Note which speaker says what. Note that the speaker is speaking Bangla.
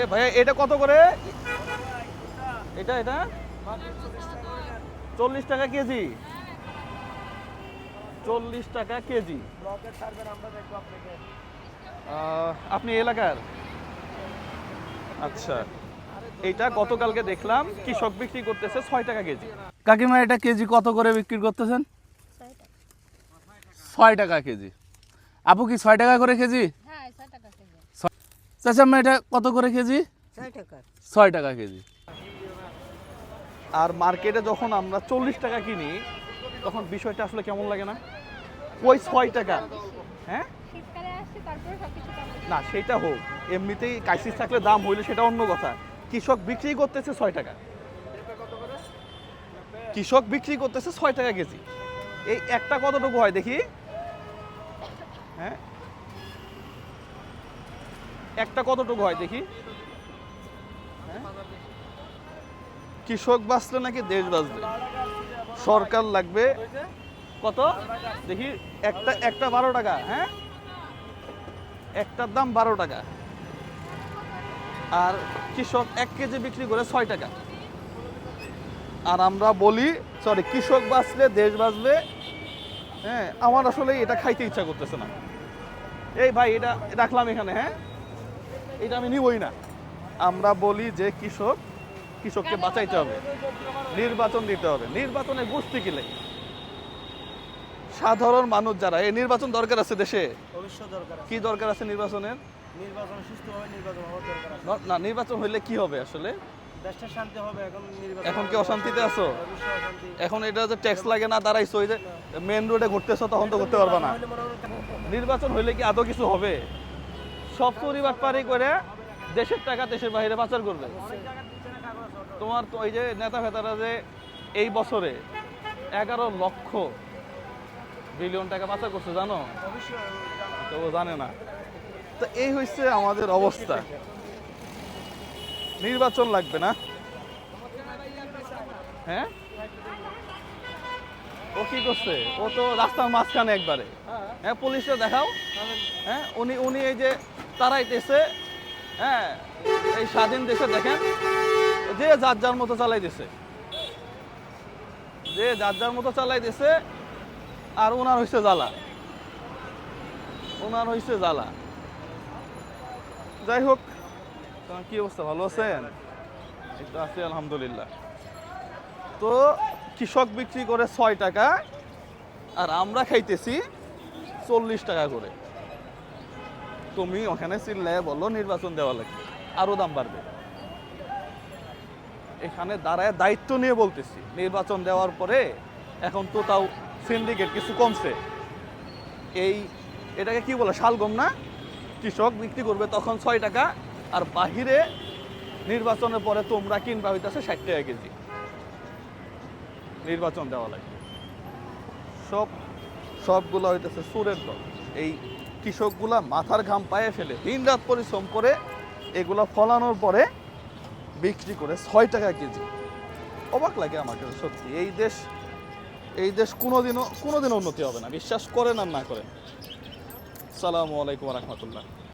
Speaker 1: এ ভাইয়া এটা কত করে? এটা এটা? চল্লিশ টাকা কেজি। চল্লিশ টাকা কেজি। আপনি এলাকার? আচ্ছা। এটা গতকালকে দেখলাম কৃষক বিক্রি করতেছে ছয় টাকা কেজি। কাকিমা এটা কেজি কত করে বিক্রি করতেছেন? ছয় টাকা কেজি। আপু কি ছয় টাকা করে কেজি? চাচা আম্মা এটা কত করে কেজি?
Speaker 2: ছয় টাকা।
Speaker 1: ছয় টাকা কেজি। আর মার্কেটে যখন আমরা চল্লিশ টাকা কিনি তখন বিষয়টা আসলে কেমন লাগে না? ওই ছয় টাকা? হ্যাঁ? না সেটা হোক। এমনিতেই কাইসিস থাকলে দাম হইলে সেটা অন্য কথা। কৃষক বিক্রি করতেছে ছয় টাকা। কৃষক বিক্রি করতেছে ছয় টাকা কেজি। এই একটা কতটুকু হয় দেখি? হ্যাঁ? একটা কতটুকু হয় দেখি? হ্যাঁ? কৃষক বাঁচলে নাকি দেশ বাঁচবে? সরকার লাগবে। কত? দেখি, একটা একটা বারো টাকা হ্যাঁ? একটার দাম বারো টাকা। আর কৃষক এক কেজি বিক্রি করে ছয় টাকা। আর আমরা বলি সরি কৃষক বাঁচলে দেশ বাঁচবে। হ্যাঁ আমার আসলে এটা খাইতে ইচ্ছা করতেছে না। এই ভাই, এটা রাখলাম এখানে হ্যাঁ? এটা আমি নিবই না। আমরা বলি যে কৃষক কৃষককে বাঁচাইতে হবে নির্বাচন দিতে হবে। নির্বাচনে গোষ্ঠী কিলে সাধারণ মানুষ যারা এই নির্বাচন দরকার আছে দেশে?
Speaker 3: অবশ্যই দরকার আছে।
Speaker 1: কি দরকার আছে নির্বাচনের?
Speaker 3: নির্বাচন সুস্থভাবে নির্বাচন হওয়ার দরকার আছে।
Speaker 1: ন- নির্বাচন হইলে কি হবে আসলে?
Speaker 3: দেশটা শান্তি হবে এখন
Speaker 1: কি অশান্তিতে আছো? এখন এটা যে ট্যাক্স লাগে না দাঁড়াইছো ওই যে মেন রোডে ঘুরতেছো তখন তো ঘুরতে পারবা না। নির্বাচন হইলে কি আদৌ কিছু হবে? সব পরিবার পারি করে দেশের টাকা দেশের বাইরে পাচার করবে। তোমার তো ওই যে নেতা ফেতারা যে এই বছরে এগারো লক্ষ বিলিয়ন টাকা পাচার করছে, জানো? তো জানে না। তো এই হচ্ছে আমাদের অবস্থা। নির্বাচন লাগবে না? হ্যাঁ? ও কি করছে? ও তো রাস্তার মাঝখানে একবারে। হ্যাঁ পুলিশে দেখাও। হ্যাঁ উনি উনি এই যে তারাইতেছে হ্যাঁ এই স্বাধীন দেশে দেখেন, যে যার যার মতো চালাইতেছে। যে যার যার মতো চালাই চালাইতেছে, আর ওনার হইছে জ্বালা। ওনার হইছে জ্বালা। যাই হোক, তোমার কি অবস্থা, ভালো আছেন? তো আছি, আলহামদুলিল্লাহ। তো কৃষক বিক্রি করে ছয় টাকা, আর আমরা খাইতেছি চল্লিশ টাকা করে। তুমি ওখানে চিল্লায় বলো নির্বাচন দেওয়া লাগবে। আরও দাম বাড়বে। এখানে দাঁড়ায় দায়িত্ব নিয়ে বলতেছি। নির্বাচন দেওয়ার পরে এখন তো তাও সিন্ডিকেট কিছু কমছে। এই এটাকে কি বলে, শালগম না? কৃষক বিক্রি করবে তখন ছয় টাকা আর বাহিরে নির্বাচনের পরে তোমরা কিনবা হইতেছে ষাট টাকা কেজি। নির্বাচন দেওয়া লাগবে। সব সবগুলো হইতেছে সুরের দল। এই কৃষকগুলা মাথার ঘাম পায়ে ফেলে দিন রাত পরিশ্রম করে এগুলা ফলানোর পরে বিক্রি করে ছয় টাকা কেজি। অবাক লাগে আমাকে, সত্যি। এই দেশ এই দেশ কোনোদিনও কোনোদিনও উন্নতি হবে না। বিশ্বাস করেন আর না করেন। সালামু আলাইকুম রহমতুল্লাহ।